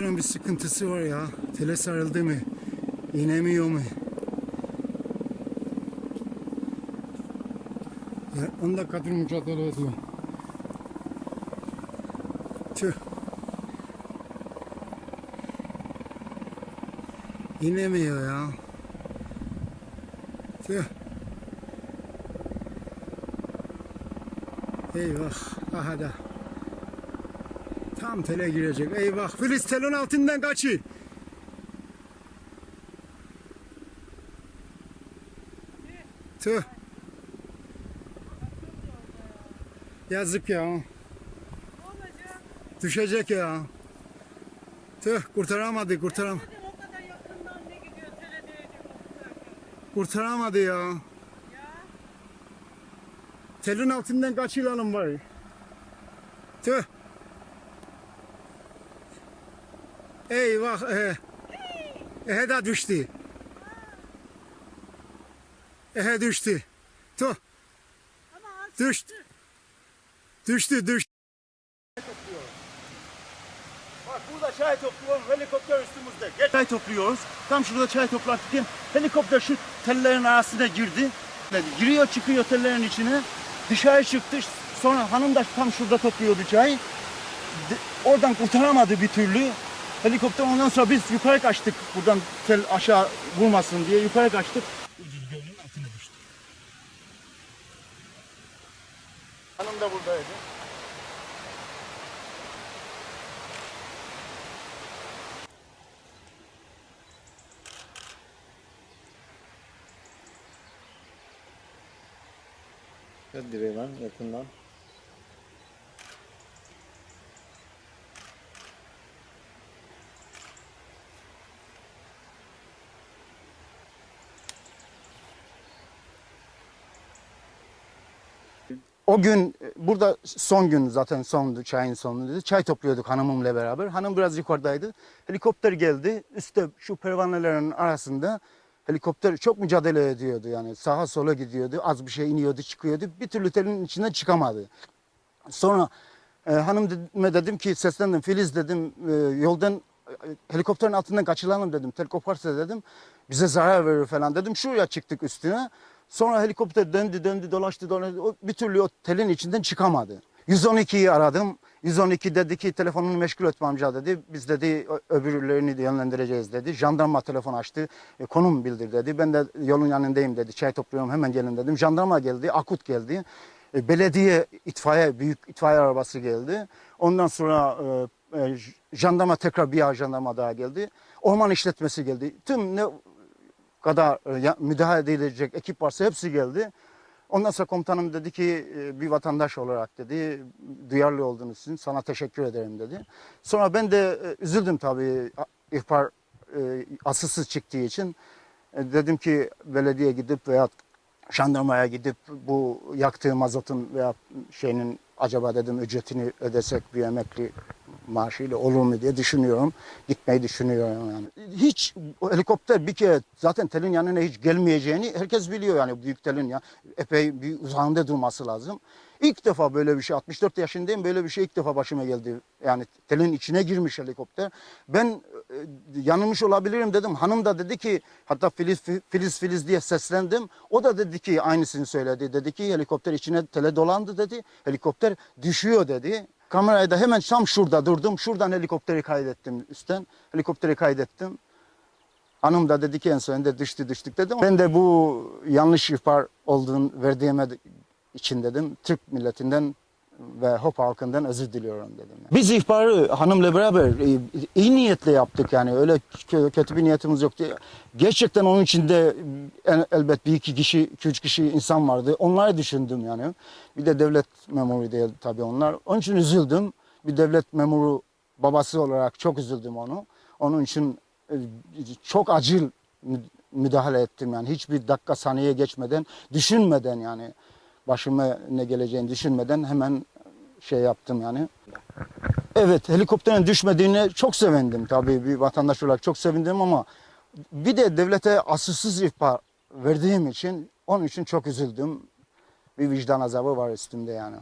Bunun bir sıkıntısı var ya. Tele sarıldı mı? İnemiyor mu? Ya 10 dakikadır mücadele ediyor. Tüh. İnemiyor ya. Tüh. Eyvah. Aha da. Tam tele girecek. Eyvah. Filiz telon altından kaçıyor. Tüh. Yazık ya. Düşecek ya. Tüh kurtaramadı kurtaram kurtaramadı ya. Ya Telin altından kaçıralım var. Tüh. Eyvah. Ehe. Ehe de düştü. Ehe düştü. Az Düştü. Düştü düştü. Bak burada çay topluyoruz, helikopter üstümüzde. Gel. Çay topluyoruz. Tam şurada çay toplarken helikopter şu tellerin arasına girdi. Giriyor çıkıyor tellerin içine. Dışarı çıktı. Sonra hanım da tam şurada topluyordu çay. De- Oradan kurtaramadı bir türlü. Helikopter ondan sonra biz yukarı kaçtık. Buradan tel aşağı vurmasın diye yukarı kaçtık. Gölün altına düştü. Hanım da buradaydı. Hadi direği lan yakından. O gün e, burada son gün zaten sondu çayın sonu dedi. Çay topluyorduk hanımımla beraber. Hanım biraz yukarıdaydı. Helikopter geldi. Üstte şu pervanelerin arasında helikopter çok mücadele ediyordu yani. Sağa sola gidiyordu. Az bir şey iniyordu çıkıyordu. Bir türlü telin içinden çıkamadı. Sonra e, hanıma dedim ki seslendim Filiz dedim e, yoldan e, helikopterin altından kaçıralım dedim. Tel koparsa dedim bize zarar verir falan dedim. Şuraya çıktık üstüne. Sonra helikopter döndü döndü dolaştı dolaştı. Bir türlü o telin içinden çıkamadı. 112'yi aradım. 112 dedi ki telefonunu meşgul etme amca dedi. Biz dedi öbürlerini de yönlendireceğiz dedi. Jandarma telefon açtı. E, konum bildir dedi. Ben de yolun yanındayım dedi. Çay topluyorum hemen gelin dedim. Jandarma geldi. Akut geldi. E, belediye itfaiye büyük itfaiye arabası geldi. Ondan sonra e, e, jandarma tekrar bir jandarma daha geldi. Orman işletmesi geldi. Tüm ne kadar e, müdahale edilecek ekip varsa hepsi geldi. Ondan sonra komutanım dedi ki e, bir vatandaş olarak dedi duyarlı olduğunuz için sana teşekkür ederim dedi. Sonra ben de e, üzüldüm tabii ihbar asılsız çıktığı için. Dedim ki belediye gidip veya jandarmaya gidip bu yaktığı mazotun veya şeyinin acaba dedim ücretini ödesek bir emekli maaşıyla olur mu diye düşünüyorum. Gitmeyi düşünüyorum yani. Hiç helikopter bir kere zaten telin yanına hiç gelmeyeceğini herkes biliyor yani büyük telin ya epey bir uzağında durması lazım. İlk defa böyle bir şey 64 yaşındayım böyle bir şey ilk defa başıma geldi. Yani telin içine girmiş helikopter. Ben e, yanılmış olabilirim dedim. Hanım da dedi ki hatta Filiz Filiz Filiz diye seslendim. O da dedi ki aynısını söyledi. Dedi ki helikopter içine tele dolandı dedi. Helikopter düşüyor dedi. Kamerayı da hemen tam şurada durdum. Şuradan helikopteri kaydettim üstten. Helikopteri kaydettim. Hanım da dedi ki en sonunda düştü düştük dedim. Ben de bu yanlış ihbar olduğunu verdiğime için dedim. Türk milletinden ve Hop halkından özür diliyorum dedim. Biz ihbarı hanımla beraber e, iyi niyetle yaptık yani öyle kö- kötü bir niyetimiz yoktu. Gerçekten onun içinde en- elbet bir iki kişi, iki üç kişi insan vardı. Onları düşündüm yani. Bir de devlet memuru diye tabii onlar. Onun için üzüldüm. Bir devlet memuru babası olarak çok üzüldüm onu. Onun için e, çok acil mü- müdahale ettim yani hiçbir dakika saniye geçmeden düşünmeden yani başıma ne geleceğini düşünmeden hemen şey yaptım yani. Evet helikopterin düşmediğine çok sevindim tabii bir vatandaş olarak çok sevindim ama bir de devlete asılsız ihbar verdiğim için onun için çok üzüldüm. Bir vicdan azabı var üstümde yani.